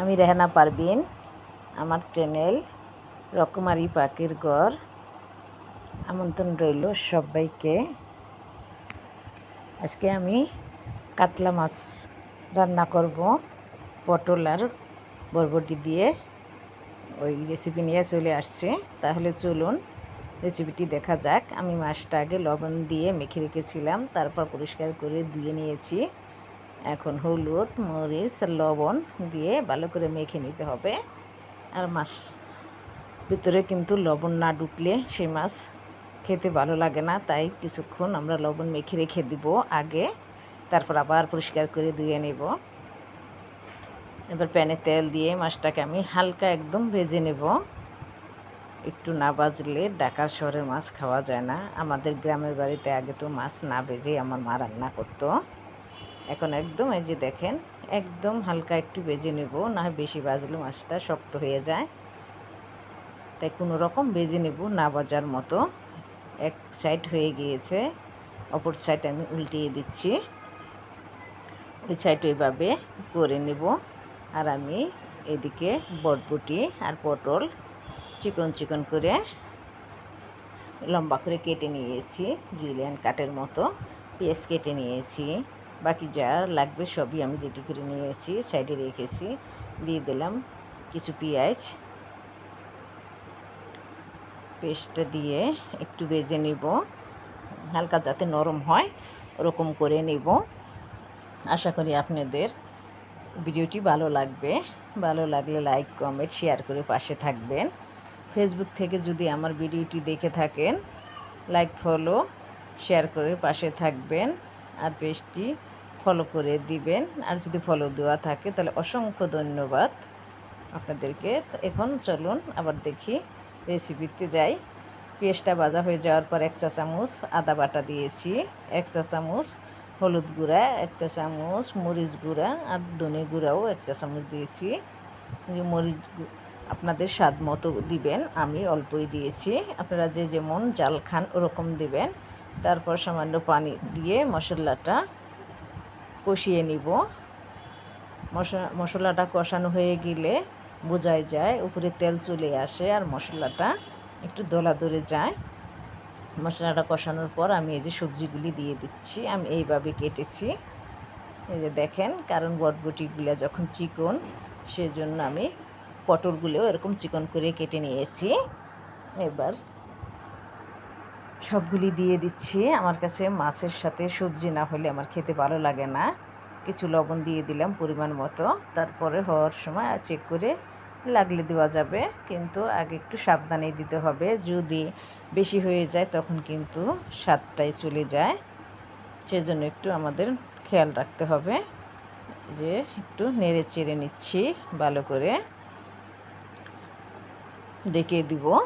আমি রেহানা পারবিন আমার চ্যানেল রকমারি পাখির ঘর। আমন্ত্রণ রইল সবাইকে। আজকে আমি কাতলা মাছ রান্না করব, পটল আর বরবটি দিয়ে। ওই রেসিপি নিয়ে চলে আসছে। তাহলে চলুন রেসিপিটি দেখা যাক। আমি মাছটা আগে লবণ দিয়ে মেখে রেখেছিলাম, তারপর পরিষ্কার করে ধুয়ে নিয়েছি। এখন হলুদ, মরিচ, লবণ দিয়ে ভালো করে মেখে নিতে হবে। আর মাছ ভিতরে কিন্তু লবণ না ঢুকলে সেই মাছ খেতে ভালো লাগে না, তাই কিছুক্ষণ আমরা লবণ মেখে রেখে দিব আগে, তারপর আবার পরিষ্কার করে ধুয়ে নেব। এবার প্যানে তেল দিয়ে মাছটাকে আমি হালকা একদম ভেজে নেব। একটু না বাজলে ডাকার শহরের মাছ খাওয়া যায় না। আমাদের গ্রামের বাড়িতে আগে তো মাছ না ভেজেই আমার মা রান্না করতো। এখন একদম এই যে দেখেন, একদম হালকা একটু বেজে নেব, না বেশি বাজলে মাছটা শক্ত হয়ে যায়। তাই কোনো রকম বেজে নেব না বাজার মতো। এক সাইড হয়ে গিয়েছে, অপর সাইড আমি উল্টিয়ে দিচ্ছি। ওই সাইড ওইভাবে করে নেব। আর আমি এদিকে বটবটি আর পটল চিকন চিকন করে লম্বা করে কেটে নিয়েছি জুলিয়ান কাটের মতো, পেঁয়াজ কেটে নিয়েছি। বাকি যা লাগবে সবই আমি রেডি করে নিয়ে নিয়েছি সাইডে রেখেছি, দিয়ে দিলাম কিছু পেঁয়াজ। পেস্টটা দিয়ে একটু বেজে নিব, হালকা যাতে নরম হয় ওরকম করে নিব। আশা করি আপনাদের ভিডিওটি ভালো লাগবে, ভালো লাগলে লাইক, কমেন্ট, শেয়ার করে পাশে থাকবেন। ফেসবুক থেকে যদি আমার ভিডিওটি দেখে থাকেন, লাইক, ফলো, শেয়ার করে পাশে থাকবেন। আর পেজটি ফলো করে দিবেন। আর যদি ফলো দেওয়া থাকে, তাহলে অসংখ্য ধন্যবাদ আপনাদেরকে। এখন চলুন আবার দেখি রেসিপিতে যাই। পেস্টটা ভাজা হয়ে যাওয়ার পর এক চা চামচ আদা বাটা দিয়েছি, এক চা চামচ হলুদ গুঁড়া, এক চা চামচ মরিচ গুঁড়া আর ধনে গুঁড়াও এক চা চামচ দিয়েছি। মরিচ আপনাদের স্বাদ মতো দিবেন, আমি অল্পই দিয়েছি। আপনারা যে যেমন জাল খান, ওরকম দিবেন। তারপর সামান্য পানি দিয়ে মশলাটা কষিয়ে নিব। মশলাটা কষানো হয়ে গেলে বোঝাই যায়, উপরে তেল চলে আসে আর মশলাটা একটু দোলা দরে যায়। মশলাটা কষানোর পর আমি এই যে সবজিগুলি দিয়ে দিচ্ছি, আমি এইভাবে কেটেছি। এই যে দেখেন, কারণ বটবটিগুলো যখন চিকন, সেজন্য আমি পটলগুলো এরকম চিকন করে কেটে নিয়েছি। এবার সবগুলি দিয়ে দিচ্ছি। আমার কাছে মাছের সাথে সবজি না হলে আমার খেতে ভালো লাগে না। কিছু লবণ দিয়ে দিলাম পরিমাণ মতো। তারপরে হওয়ার সময় চেক করে লাগলে দেওয়া যাবে। কিন্তু আগে একটু সাবধানে দিতে হবে। যদি বেশি হয়ে যায় তখন কিন্তু স্বাদটাই চলে যায়। সেজন্য একটু আমাদের খেয়াল রাখতে হবে। যে একটু নেড়ে চেড়ে নিচ্ছি ভালো করে। ডেকে দিব।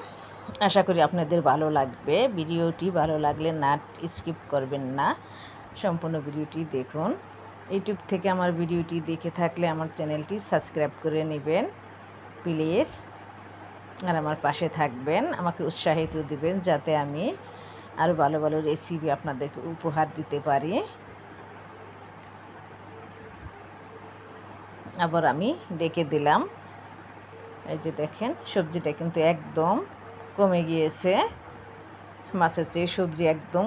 আশা করি আপনাদের ভালো লাগবে। ভিডিওটি ভালো লাগলে নাট স্কিপ করবেন না। সম্পূর্ণ ভিডিওটি দেখুন। ইউটিউব থেকে আমার ভিডিওটি দেখে থাকলে আমার চ্যানেলটি সাবস্ক্রাইব করে নেবেন, প্লিজ। আর আমার পাশে থাকবেন, আমাকে উৎসাহিত দিবেন যাতে আমি আরও ভালো ভালো রেসিপি আপনাদেরকে উপহার দিতে পারি। আবার আমি ডেকে দিলাম। এই যে দেখেন, সবজিটা কিন্তু একদম কমে গিয়েছে। মাছের চেয়ে সবজি একদম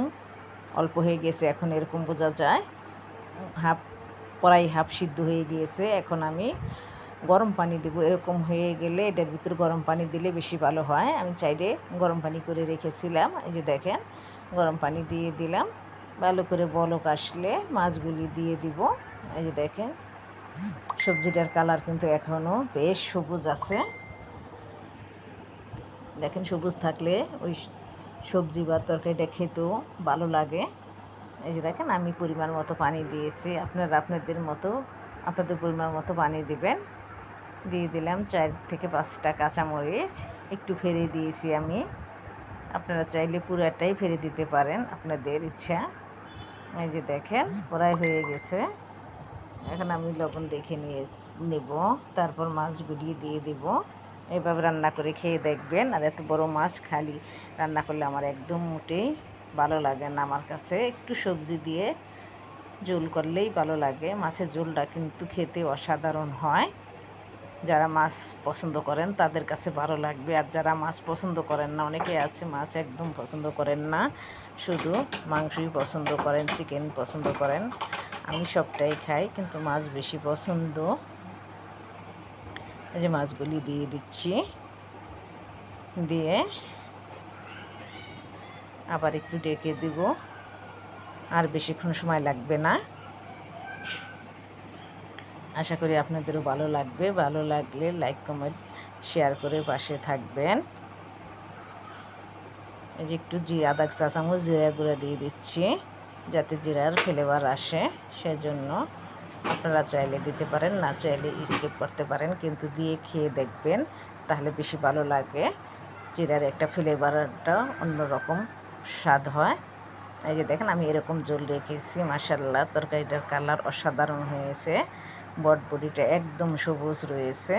অল্প হয়ে গেছে, এখন এরকম বোঝা যায়। হাফ, প্রায় হাফ সিদ্ধ হয়ে গিয়েছে। এখন আমি গরম পানি দেবো। এরকম হয়ে গেলে এটার ভিতরে গরম পানি দিলে বেশি ভালো হয়। আমি চাইলে গরম পানি করে রেখেছিলাম। এই যে দেখেন, গরম পানি দিয়ে দিলাম। ভালো করে বলক আসলে মাছগুলি দিয়ে দিব। এই যে দেখেন, সবজিটার কালার কিন্তু এখনও বেশ সবুজ আছে। দেখেন সবুজ থাকলে ওই সবজি বা তরকারিটা খেতেও ভালো লাগে। এই যে দেখেন আমি পরিমাণ মতো পানি দিয়েছি। আপনারা আপনাদের মতো, আপনাদের পরিমাণ মতো পানি দিবেন। দিয়ে দিলাম চার থেকে পাঁচটা কাঁচামরিচ। একটু ফেরে দিয়েছি আমি। আপনারা চাইলে পুরাটাই ফেরে দিতে পারেন আপনাদের ইচ্ছা। এই যে দেখেন, প্রায় হয়ে গেছে। এখন আমি লবণ দেখে নিয়ে নেব। তারপর মাছগুলি দিয়ে দেব। এইভাবে রান্না করে খেয়ে দেখবেন। আর এত বড় মাছ খালি রান্না করলে আমার একদম মোটেই ভালো লাগে না। আমার কাছে একটু সবজি দিয়ে ঝোল করলেই ভালো লাগে। মাছের ঝোলটা কিন্তু খেতে অসাধারণ হয়। যারা মাছ পছন্দ করেন তাদের কাছে ভালো লাগবে। আর যারা মাছ পছন্দ করেন না, অনেকে আছে মাছ একদম পছন্দ করেন না। শুধু মাংসই পছন্দ করেন চিকেন পছন্দ করেন। আমি সবটাই খাই, কিন্তু মাছ বেশি পছন্দ যে মাছগুলি দিয়ে দিচ্ছি। দিয়ে আবার একটু ডেকে দিব। আর বেশিক্ষণ সময় লাগবে না। আশা করি আপনাদেরও ভালো লাগবে। ভালো লাগলে লাইক, কমেন্ট, শেয়ার করে পাশে থাকবেন। এই যে একটু জি আদা চা চামচ জিরা গুঁড়া দিয়ে দিচ্ছি, যাতে জিরার ফ্লেভার আসে, সেজন্য। আপনারা চাইলে দিতে পারেন, না চাইলে স্কিপ করতে পারেন, কিন্তু দিয়ে খেয়ে দেখবেন, তাহলে বেশি ভালো লাগে। জিরার একটা ফ্লেভারটা অন্যরকম স্বাদ হয়। এই যে দেখেন, আমি এরকম জল রেখেছি মাসাল্লাহ তরকারিটার কালার অসাধারণ হয়েছে। বটবডিটা একদম সবুজ রয়েছে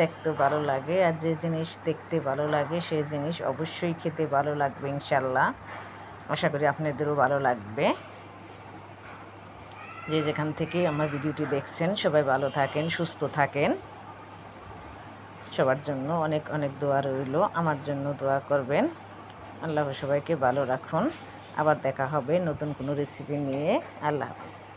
দেখতে ভালো লাগে, আর যে জিনিস দেখতে ভালো লাগে সেই জিনিস অবশ্যই খেতে ভালো লাগবে ইনশাল্লাহ আশা করি আপনাদেরও ভালো লাগবে। যে যেখান থেকে আমার ভিডিওটি দেখছেন, সবাই ভালো থাকেন, সুস্থ থাকেন। সবার জন্য অনেক অনেক দোয়া রইল। আমার জন্য দোয়া করবেন। আল্লাহ সবাইকে ভালো রাখুন। আবার দেখা হবে নতুন কোনো রেসিপি নিয়ে। আল্লাহ হাফিজ।